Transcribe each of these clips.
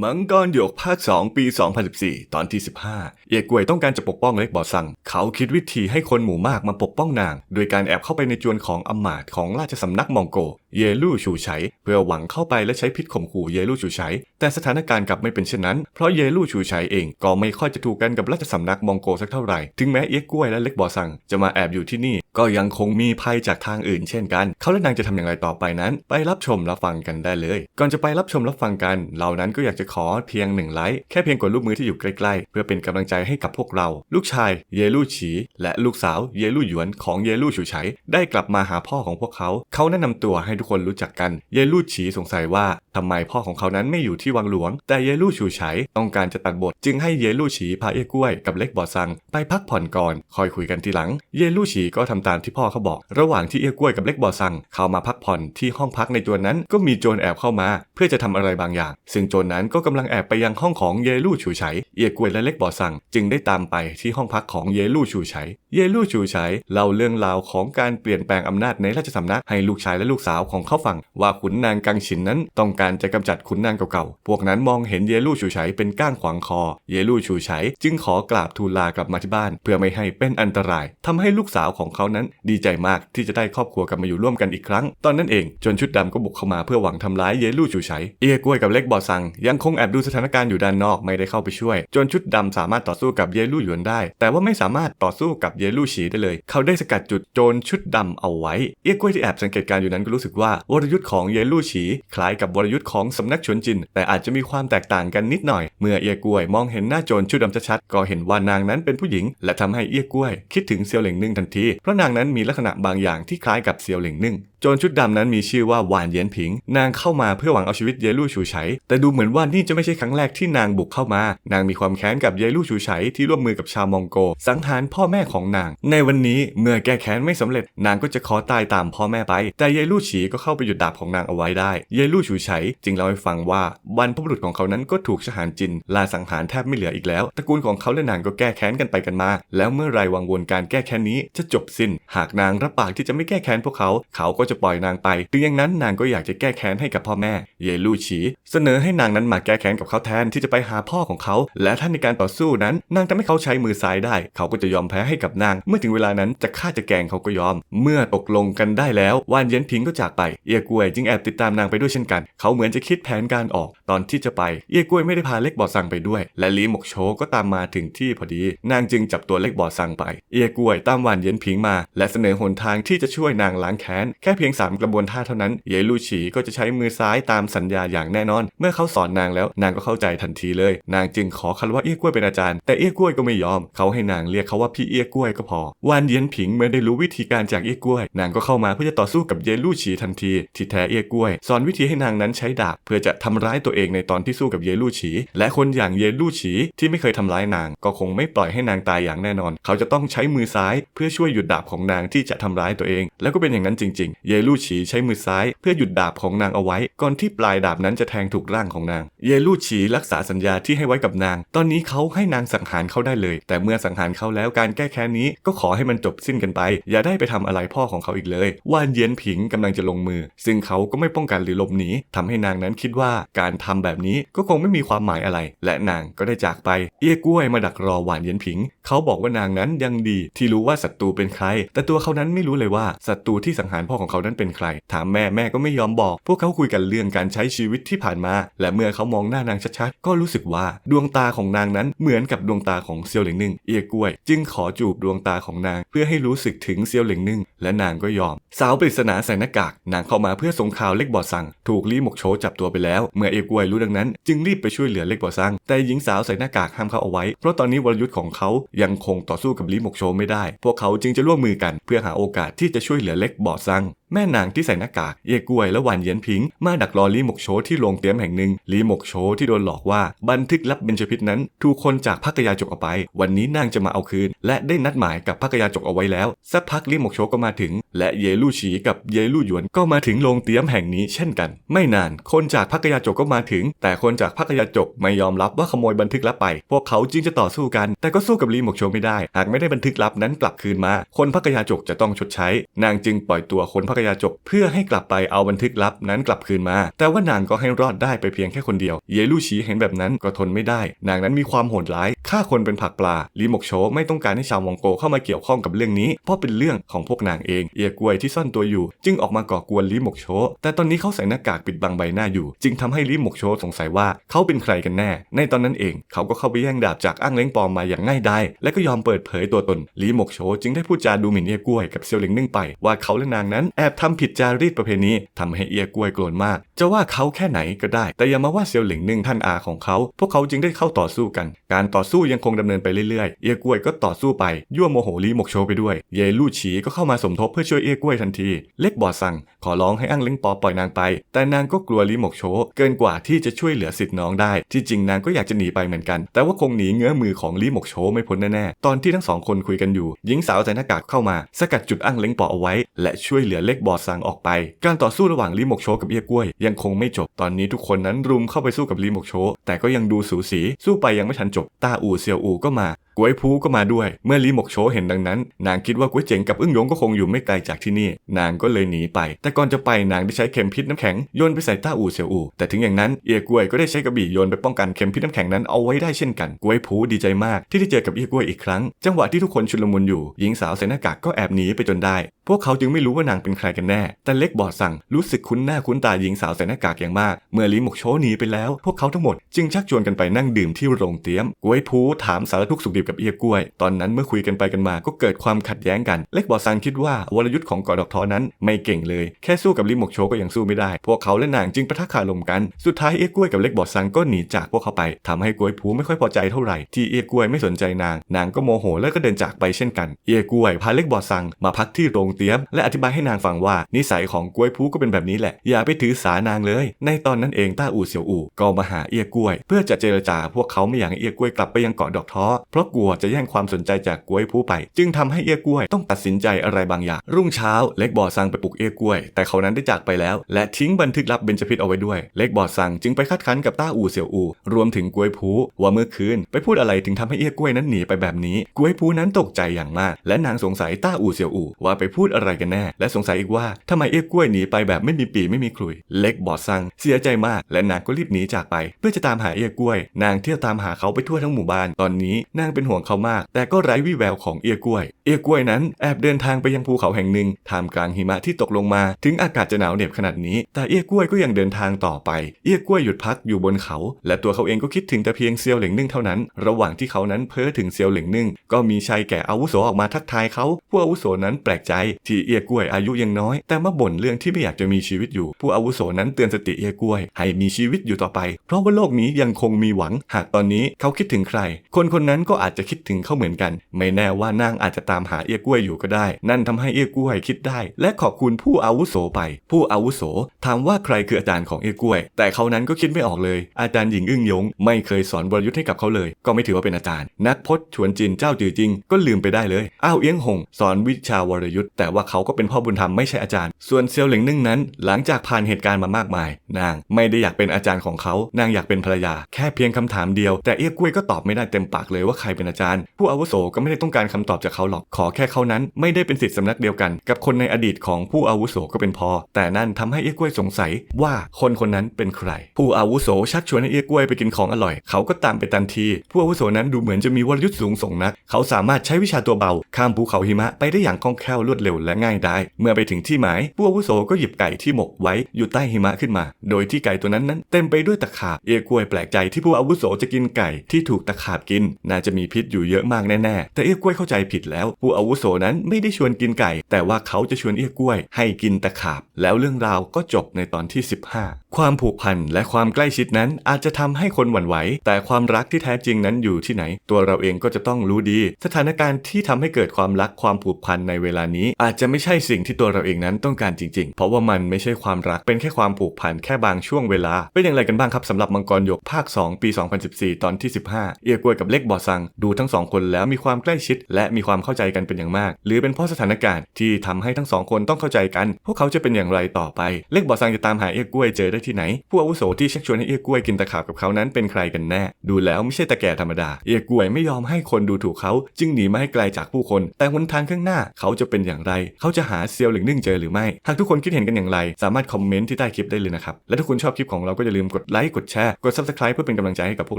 มังกรหยกภาค2ปี 2014 ตอนที่ 15 เอกวยต้องการจะปกป้องเล็กบอซัง เขาคิดวิธีให้คนหมู่มากมาปกป้องนาง โดยการแอบเข้าไปในจวนของอำมาตย์ของราชสำนักมองโก เยลู่ชูไฉเพื่อหวังเข้าไปและใช้พิษข่มขู่เยลู่ชูไฉแต่สถานการณ์กลับไม่เป็นเช่นนั้น เพราะเยลู่ชูไฉเองก็ไม่ค่อยจะถูกกันกับราชสำนักมองโกสักเท่าไหร่ ถึงแม้เอียกล้วยและเล็กบอซังจะมาแอบอยู่ที่นี่ ก็ยังคงมีภัยจากทางอื่น เช่นกัน เขาและนางจะทำอย่างไรต่อไปนั้น ไปรับชมรับฟังกันได้เลย ก่อนจะไปรับชมรับฟังกัน เหล่านั้นก็อยากจะขอเพียงหนึ่งไลค์แค่เพียงกดรูปมือที่อยู่ใกล้ๆ เพื่อเป็นกำลังใจให้กับพวกเรา ลูกชายเยลู่ฉี และลูกสาวเยลู่หยวนของเยลู่ฉูไฉได้กลับมาหาพ่อของพวกเขา เขาแนะนำตัวให้ทุกคนรู้จักกันเยลู่ฉีสงสัยว่าทำไมพ่อของเขานั้นไม่อยู่ที่วังหลวง แต่เยลู่ฉูไฉต้องการจะตัดบท จึงให้เยลู่ฉีพาเอ้ยกล้วยกับเล็กบอซังไปพักผ่อนก่อนคอยคุยกันทีหลัง เยลู่ฉีก็ทำตามที่พ่อเขาบอก ระหว่างที่เอ้ยกล้วยกับเล็กบอซังเข้ามาพักผ่อนที่ห้องพักในจวนนั้นก็มีโจรแอบเข้ามา เพื่อจะทำอะไรบางอย่าง ซึ่งโจรนั้นก็กำลังแอบไปยังห้องของเยลู่ฉูไฉเอียกวยและเล็กบอสังจึงได้ตามไปที่ห้องพักของเยลู่ฉูไฉ เยลู่ฉูไฉเล่าเรื่องราวของการเปลี่ยนแปลงอำนาจในราชสำนักให้ลูกชายและลูกสาวของเขาฟัง ว่าขุนนางกังฉินนั้นต้องการจะกำจัดขุนนางเก่าๆ พวกนั้นมองเห็นเยลู่ฉูไฉเป็นก้างขวางคอ เยลู่ฉูไฉจึงขอกราบทูลลากลับมาที่บ้าน เพื่อไม่ให้เป็นอันตรายทำให้ลูกสาวของเขานั้นดีใจมากที่จะได้ครอบครัวกลับมาอยู่ร่วมกันอีกครั้ง ตอนนั้นเองจนชุดดำก็บุกเข้ามาเพื่อหวังทำร้ายเยลู่ฉูไฉเอียกล้วยกับเล็กบอซังยังคงแอบดูสถานการณ์อยู่ด้านนอกไม่ได้เข้าไปช่วย จนชุดดำสามารถต่อสู้กับเยลู่หยวนได้ แต่ว่าไม่สามารถต่อสู้กับเยลู่ฉีได้เลย เขาได้สกัดจุดโจรชุดดำเอาไว้ เอียกล้วยที่แอบสังเกตการอยู่นั้นก็รู้สึกว่าวรยุทธ์ของเยลู่ฉีคล้ายกับวรยุทธ์ของสำนักชวนจิน แต่อาจจะมีความแตกต่างกันนิดหน่อย เมื่อเอียกล้วยมองเห็นหน้าโจรชุดดำชัดๆก็เห็นว่านางนั้นเป็นผู้หญิง และทำให้เอียกล้วย คิดถึงเซียวเหล่งนึ่งทันที เพราะนางนั้นมีลักษณะบางอย่างที่คล้ายกับเซียวเหล่งนึ่ง จรชุดดำนั้นมีชื่อว่าหวานเย็นผิง นางเข้ามาเพื่อหวังเอาชีวิตเยลู่ชูไฉแต่ดูเหมือนว่านี่จะไม่ใช่ครั้งแรกที่นางบุกเข้ามา นางมีความแค้นกับเยลู่ชูไฉที่ร่วมมือกับชาวมองโก สังหารพ่อแม่ของนาง ในวันนี้เมื่อแก้แค้นไม่สำเร็จ นางก็จะขอตายตามพ่อแม่ไป แต่เยลู่ฉีก็เข้าไปหยุดดาบของนางเอาไว้ได้ เยลู่ชูไฉจึงเล่าให้ฟังว่าบรรพบุรุษของเขานั้นก็ถูกทหารจินลาสังหารแทบไม่เหลืออีกแล้ว ตระกูลของเขาและนางก็แก้แค้นกันไปกันมา แล้วเมื่อไรวังวนการแก้แค้นนี้จะจบสิ้น หากนางรับปากที่จะไม่แก้แค้นพวกเขา เขาก็จะจะปล่อยนางไป ถึงอย่างนั้นนางก็อยากจะแก้แค้นให้กับพ่อแม่ เยลู่ฉี เสนอให้นางนั้นมาแก้แค้นกับเขาแทนที่จะไปหาพ่อของเขา และถ้าในการต่อสู้นั้น นางทำให้เขาใช้มือซ้ายได้ เขาก็จะยอมแพ้ให้กับนาง เมื่อถึงเวลานั้นจะฆ่าจะแกงเขาก็ยอม เมื่อตกลงกันได้แล้ววานเย็นพิงก็จากไปเอียกวยจึงแอบติดตามนางไปด้วยเช่นกัน เขาเหมือนจะคิดแผนการออก ตอนที่จะไปเอียกวยไม่ได้พาเล็กบอดซังไปด้วย และลีหมกโชก็ตามมาถึงที่พอดี นางจึงจับตัวเล็กบอดซังไป เอียกวยตามวานเย็นพิงมา และเสนอหนทางที่จะช่วยนางล้างแค้นแค่พียงสามกระบวนท่าเท่านั้น เยลูฉีก็จะใช้มือซ้ายตามสัญญาอย่างแน่นอน เมื่อเขาสอนนางแล้วนางก็เข้าใจทันทีเลย นางจึงขอคารวะเอี้ยกล้วยเป็นอาจารย์ แต่เอี้ยกล้วยก็ไม่ยอม เขาให้นางเรียกเขาว่าพี่เอี้ยกล้วยก็พอ วานเย็นผิงเมื่อได้รู้วิธีการจากเอี้ยกล้วย นางก็เข้ามาเพื่อจะต่อสู้กับเยลู่ฉีทันที ที่แท้เอี้ยกล้วย สอนวิธีให้นางนั้นใช้ดาบเพื่อจะทำร้ายตัวเองในตอนที่สู้กับเยลู่ฉี และคนอย่างเยลู่ฉีที่ไม่เคยทำร้ายนาง ก็คงไม่ปล่อยให้นางตายอย่างแน่นอน เขาจะต้องใช้มือซ้ายเพื่อช่วยหยุดดาบของนางที่จะทำร้ายตัวเอง แล้วก็เป็นอย่างนั้นจริง ๆเยลู่ฉีใช้มือซ้ายเพื่อหยุดดาบของนางเอาไว้ ก่อนที่ปลายดาบนั้นจะแทงถูกร่างของนาง เยลู่ฉีรักษาสัญญาที่ให้ไว้กับนาง ตอนนี้เขาให้นางสังหารเขาได้เลย แต่เมื่อสังหารเขาแล้วการแก้แค้นนี้ก็ขอให้มันจบสิ้นกันไป อย่าได้ไปทำอะไรพ่อของเขาอีกเลย ว่านเย็นผิงกำลังจะลงมือ ซึ่งเขาก็ไม่ป้องกันหรือหลบหนีทำให้นางนั้นคิดว่าการทำแบบนี้ก็คงไม่มีความหมายอะไร และนางก็ได้จากไป เอี้ยกล้วยมาดักรอหวานเย็นผิง เขาบอกว่านางนั้นยังดีที่รู้ว่าศัตรูเป็นใคร แต่ตัวเขานั้นไม่รู้เลยว่าศัตรูที่สังหารพ่อของเขานั้นเป็นใคร ถามแม่แม่ก็ไม่ยอมบอก พวกเขาคุยกันเรื่องการใช้ชีวิตที่ผ่านมา และเมื่อเขามองหน้านางชัดๆ ก็รู้สึกว่าดวงตาของนางนั้นเหมือนกับดวงตาของเซียวเหลิงหนึ่งเอียกล้วย จึงขอจูบดวงตาของนาง เพื่อให้รู้สึกถึงเซียวเหลิงหนึ่งและนางก็ยอม สาวปริศนาใส่หน้ากากนางเข้ามาเพื่อส่งข่าวเล็กบอดสั่งถูกลี่หมกโชจับตัวไปแล้ว เมื่อเอียกล้วยรู้ดังนั้น จึงรีบไปช่วยเหลือเล็กบอดสั่งแต่หญิงสาวใส่หน้ากากห้ามเขาเอาไว้ เพราะตอนนี้วรยุทธ์ของเขายังคงต่อสู้กับลี่หมกโชไม่ได้ พวกเขาจึงจะร่วมมือกันเพื่อหาโอกาสที่จะช่วยเหลือเล็กบอดสั่งแม่นางที่ใส่หน้ากากเอียกล้วยและหวานเย็นพิง มาดักรอลีหมกโชที่โรงเตรียมแห่งหนึ่งลีหมกโชที่โดนหลอกว่าบันทึกลับเบญจพิษนั้น ถูกคนจากพักยาจกเอาไป วันนี้นางจะมาเอาคืน และได้นัดหมายกับพักยาจกเอาไว้แล้ว สักพักลีหมกโชก็มาถึง และเยลู่ฉีกับเยลู่หยวนก็มาถึงโรงเตรียมแห่งนี้เช่นกัน ไม่นาน คนจากพักยาจกก็มาถึง แต่คนจากพักยาจกไม่ยอมรับว่าขโมยบันทึกลับไป พวกเขาจึงจะต่อสู้กัน แต่ก็สู้กับลีหมกโชไม่ได้ หากไม่ได้บันทึกลับนั้นกลับคืนมา คนพักยาจกจะต้องชดใช้ นางจึงปล่อยตัวคนพักยาจก เพื่อให้กลับไปเอาบันทึกลับนั้นกลับคืนมา แต่ว่านางก็ให้รอดได้ไปเพียงแค่คนเดียว เยลู่ชีเห็นแบบนั้นก็ทนไม่ได้ นางนั้นมีความโหดร้ายฆ่าคนเป็นผักปลาลีมกโชไม่ต้องการให้ชาวมองโกเข้ามาเกี่ยวข้องกับเรื่องนี้ เพราะเป็นเรื่องของพวกนางเอง เอียกวยที่ซ่อนตัวอยู่ จึงออกมาก่อกวนลีมกโชแต่ตอนนี้เขาใส่หน้ากากปิดบังใบหน้าอยู่ จึงทำให้ลีมกโชสงสัยว่าเขาเป็นใครกันแน่ ในตอนนั้นเอง เขาก็เข้าไปแย่งดาบจากอ้างเล้งปอมมาอย่างง่ายดายและก็ยอมเปิดเผยตัวตนลีมกโชจึงได้พูดจาดูหมิ่นเอียกวยกับเซียวหลิงนึ่งไป ว่าเขาและนางนั้นแอบทำผิดจารีตประเพณีทำให้เอียกวยโกรนมากจะว่าเขาแค่ไหนก็ได้ แต่อย่ามาว่าเซียวหลิงหนึ่งท่านอาของเขา พวกเขาจึงได้เข้าต่อสู้กัน การต่อสู้ยังคงดำเนินไปเรื่อยๆ เอียกล้วยก็ต่อสู้ไป ยั่วโมโหลีหมกโชไปด้วย เยลู่ฉีก็เข้ามาสมทบเพื่อช่วยเอียกล้วยทันที เล็กบอดสั่ง ขอร้องให้อ้างเล้งปอปล่อยนางไป แต่นางก็กลัวลีหมกโชเกินกว่าที่จะช่วยเหลือสิทธิ์น้องได้ ที่จริงนางก็อยากจะหนีไปเหมือนกัน แต่ว่าคงหนีเงื้อมือของลีหมกโชไม่พ้นแน่ๆ ตอนที่ทั้งสองคนคุยกันอยู่ หญิงสาวใส่หน้ากากเข้ามา สกัดจุดอ้างเล้งปอเอาไว้ และช่วยเหลือเล็กบอดสั่งออกไป การต่อสู้ระหว่างลีหมกโชกับเอียกล้วยยังคงไม่จบ ตอนนี้ทุกคนนั้นรุมเข้าไปสู้กับลีหมกโช แต่ก็ยังดูสูสี สู้ไปยังไม่ทันจบ ตาอู่เซียวอู่ก็มา กวยพูก็มาด้วย เมื่อลีหมกโชเห็นดังนั้น นางคิดว่ากวยเจ๋งกับอึ้งหยงก็คงอยู่ไม่ไกลจากที่นี่ นางก็เลยหนีไป แต่ก่อนจะไปนางได้ใช้เข็มพิษน้ำแข็งโยนไปใส่ต้าอู่เซียวอู่แต่ถึงอย่างนั้นเอียกวยก็ได้ใช้กระบี่โยนไปป้องกันเข็มพิษน้ำแข็งนั้นเอาไว้ได้เช่นกันกวยพูดีใจมากที่ได้เจอกับเอียกวยอีกครั้ง จังหวะที่ทุกคนชุลมุนอยู่หญิงสาวใส่หน้ากากก็แอบหนีไปจนได้ พวกเขาจึงไม่รู้ว่านางเป็นใครกันแน่ แต่เล็กบอดสั่งรู้สึกคุ้นหน้าคุ้นตาหญิงสาวใส่หน้ากากอย่างมาก เมื่อลีหมกโชหนีไปแล้ว พวกเขาทั้งหมดจึงชักชวนกันไปนั่งดื่มที่โรงเตี้ยมกวยพูถามสารทุกสุขดิบกับเอียกล้วย ตอนนั้นเมื่อคุยกันไปกันมาก็เกิดความขัดแย้งกัน เล็กบอดสั่งคิดว่าวรยุทธ์ของกอดอกทอนั้นไม่เก่งเลย แค่สู้กับลีหมกโชก็ยังสู้ไม่ได้ พวกเขาและนางจึงประทะคารมกัน สุดท้ายเอียกล้วยกับเล็กบอดสั่งก็หนีจากพวกเขาไปทำให้กวยพูไม่ค่อยพอใจเท่าไหร่ ที่เอียกล้วยไม่สนใจนาง นางก็โมโหแล้วก็เดินจากไปเช่นกัน เอียกล้วยพาเล็กบอดสั่งมาพักที่โรงเตี้ยม และอธิบายให้นางฟังว่านิสัยของกวยพูก็เป็นแบบนี้แหละ อย่าไปถือสานางเลย ในตอนนั้นเองต้าอู่เสี่ยวอู่ก็มาหาเอียกล้วย เพื่อจะเจรจาพวกเขาไม่อยากให้เอียกล้วยกลับไปยังเกาะดอกท้อเพราะกลัวจะแย่งความสนใจจากกล้วยพูไป จึงทำให้เอียกล้วยต้องตัดสินใจอะไรบางอย่าง รุ่งเช้าเล็กบอดสั่งไปปลุกเอียกล้วย แต่เขานั้นได้จากไปแล้ว และทิ้งบันทึกลับเบญจพิษเอาไว้ด้วย เล็กบอดสั่งจึงไปคัดค้านกับต้าอู่เสี่ยวอู่รวมถึงกล้วยพูว่าเมื่อคืนไปพูดอะไรถึงทำให้เอียกล้วยนั้นหนีไปแบบนี้กล้วยพูนั้นตกใจอย่างมาก และนางสงสัยต้าอู่เสี่ยวอู่ว่าไปพูดอะไรกันแน่ และสงสัยอีกว่าทำไมเอียกล้วยหนีไปแบบไม่มีปีไม่มีคลุย เล็กบอดสั่งเสียใจมาก และนางก็รีบหนีจากไป เพื่อจะตามหาเอียกล้วย นางเที่ยวตามหาเขาไปทั่วทั้งหมู่บ้านตอนนี้นางเป็นห่วงเขามาก แต่ก็ไร้วี่แววของเอียกล้วย เอียกล้วยนั้นแอบเดินทางไปยังภูเขาแห่งหนึ่งท่ามกลางหิมะที่ตกลงมา ถึงอากาศจะหนาวเหน็บขนาดนี้ แต่เอียกล้วยก็ยังเดินทางต่อไป เอียกล้วยหยุดพักอยู่บนเขา และตัวเขาเองก็คิดถึงแต่เพียงเซียวเหลิงนึ่งเท่านั้น ระหว่างที่เขานั้นเพ้อถึงเซียวเหลิงนึ่งก็มีชายแก่อาวุโสออกมาทักทายเขาผู้อาวุโสนั้นแปลกใจที่เอียกล้วยอายุยังน้อย แต่มาบ่นเรื่องที่ไม่อยากจะมีชีวิตอยู่ ผู้อาวุโสนั้นเตือนสติเอียกล้วย ให้มีชีวิตอยู่ต่อไป เพราะว่าโลกนี้ยังคงมีหวัง หากตอนนี้เขาคิดถึงใคร คนคนนั้นก็อาจจะคิดถึงเขาเหมือนกัน ไม่แน่ว่านางอาจจะตามหาเอียกล้วยอยู่ก็ได้ นั่นทำให้เอียกล้วยคิดได้ และขอบคุณผู้อาวุโสไป ผู้อาวุโสถามว่าใครคืออาจารย์ของเอียกล้วย แต่เขานั้นก็คิดไม่ออกเลย อาจารย์หญิงอึ้งยง ไม่เคยสอนวรยุทธ์ให้กับเขาเลย ก็ไม่ถือว่าเป็นอาจารย์ นักพจน์ชวนจินเจ้าจือจริง ก็ลืมไปได้เลยอ้าวเอี้ยงหง สอนวิชาวรยุทธ์แต่ว่าเขาก็เป็นพ่อบุญธรรมไม่ใช่อาจารย์ ส่วนเซียวเหลิงนึ่งนั้น หลังจากผ่านเหตุการณ์มามากมาย นางไม่ได้อยากเป็นอาจารย์ของเขา นางอยากเป็นภรรยา แค่เพียงคำถามเดียว แต่เอี้ยกล้วยก็ตอบไม่ได้เต็มปากเลยว่าใครเป็นอาจารย์ ผู้อาวุโสก็ไม่ได้ต้องการคำตอบจากเขาหรอกขอแค่เขานั้น ไม่ได้เป็นศิษย์สำนักเดียวกัน กับคนในอดีตของผู้อาวุโสก็เป็นพอ แต่นั่นทำให้เอี้ยกล้วยสงสัยว่าคนคนนั้นเป็นใคร ผู้อาวุโสชักชวนให้เอี้ยกล้วยไปกินของอร่อย เขาก็ตามไปทันที ผู้อาวุโสนั้นดูเหมือนจะมีวรยุทธ์สูงส่งนัก เขาสามารถใช้วิชาตัวเบา ข้ามภูเขาหิมะไปได้อย่างคล่องแคล่วรวดเร็วและง่ายได้ เมื่อไปถึงที่หมาย ผู้อาวุโสก็หยิบไก่ที่หมกไว้อยู่ใต้หิมะขึ้นมา โดยที่ไก่ตัวนั้นนั้นเต็มไปด้วยตะขาบ เอียกล้วยแปลกใจที่ผู้อาวุโสจะกินไก่ที่ถูกตะขาบกิน น่าจะมีพิษอยู่เยอะมากแน่ๆ แต่เอียกล้วยเข้าใจผิดแล้ว ผู้อาวุโสนั้นไม่ได้ชวนกินไก่ แต่ว่าเขาจะชวนเอียกล้วย ให้กินตะขาบ แล้วเรื่องราวก็จบในตอนที่ 15 ความผูกพันและความใกล้ชิดนั้นอาจจะทำให้คนหวั่นไหว แต่ความรักที่แท้จริงนั้นอยู่ที่ไหน ตัวเราเองก็จะต้องรู้ดี สถานการณ์ที่ทำให้เกิดความรักความผูกพันในเวลานี้ อาจจะไม่ใช่สิ่งที่ตัวเราเองนั้นต้องการจริง ๆ เพราะว่ามันไม่ใช่ความรักเป็นแค่ความผูกพันแค่บางช่วงเวลา เป็นอย่างไรกันบ้างครับสำหรับมังกรหยกภาค 2 ปี 2014 ตอนที่ 15 เอียกวยกับเล็กบอซังดูทั้งสองคนแล้วมีความใกล้ชิด และมีความเข้าใจกันเป็นอย่างมาก หรือเป็นเพราะสถานการณ์ที่ทำให้ทั้งสองคนต้องเข้าใจกัน พวกเขาจะเป็นอย่างไรต่อไป เล็กบอซังจะตามหาเอี้ยกล้วยเจอได้ที่ไหน ผู้อาวุโสที่ชักชวนให้เอี้ยกล้วยกินตะขาบกับเขานั้นเป็นใครกันแน่ ดูแล้วไม่ใช่ตะแก่ธรรมดา เอี้ยกล้วยไม่ยอมให้คนดูถูกเขา จึงหนีมาให้ไกลจากผู้คน แต่หนทางข้างหน้าเขาจะเป็นอย่างไร เขาจะหาเซียวหลิงนึ่งเจอหรือไม่ หากทุกคนคิดเห็นกันอย่างไร สามารถคอมเมนต์ที่ใต้คลิปได้เลยนะครับ และถ้าคุณชอบคลิปของเราก็อย่าลืมกดไลค์ กดแชร์ กด subscribe เพื่อเป็นกำลังใจให้กับพวก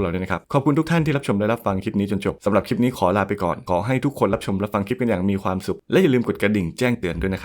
เราด้วยนะครับ ขอบคุณทุกท่านที่รับชมและรับฟังคลิปนี้จนจบสำหรับคลิปนี้ขอลาไปก่อนขอให้ทุกคนรับชมรับฟังคลิปกันอย่างมีความสุข และอย่าลืมกดกระดิ่งแจ้งเตือนด้วยนะครับ